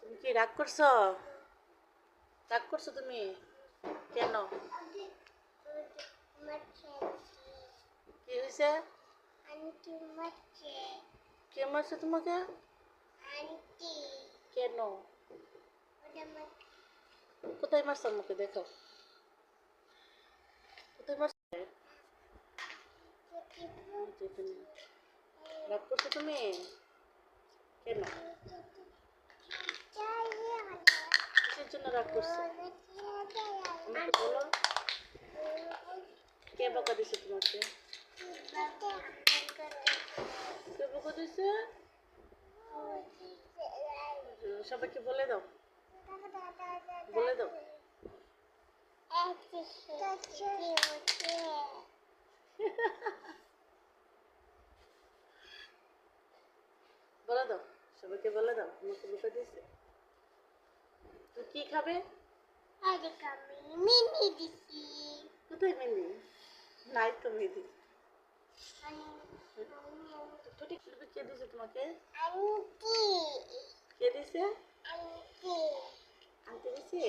তুমি কি রাগ করছ? রাগ করছ তুমি? কেন? কি হয়েছে? কে মারছে তোমাকে? কেন? কোথায় মারছে আমাকে দেখো কোথায় মারছে। রাগ করছ তুমি? কেন? জন্য রাগ করছ। আমাকে বলো, কে বকা দিছে তোমাকে? কে বকা দিছে? সবাইকে বলে দাও। বলে দাও। বলে দাও, সবাইকে বলে দাও আমাকে বকা দিছে আরে কামি খাবে মিনি দিছি। কোথায় মিনি? নাই তো মিনি। ঠোঁটে কীভাবে কে দিছে তোমাকে? আন্টি। কে দিছে? আন্টি। আনতে দিছে?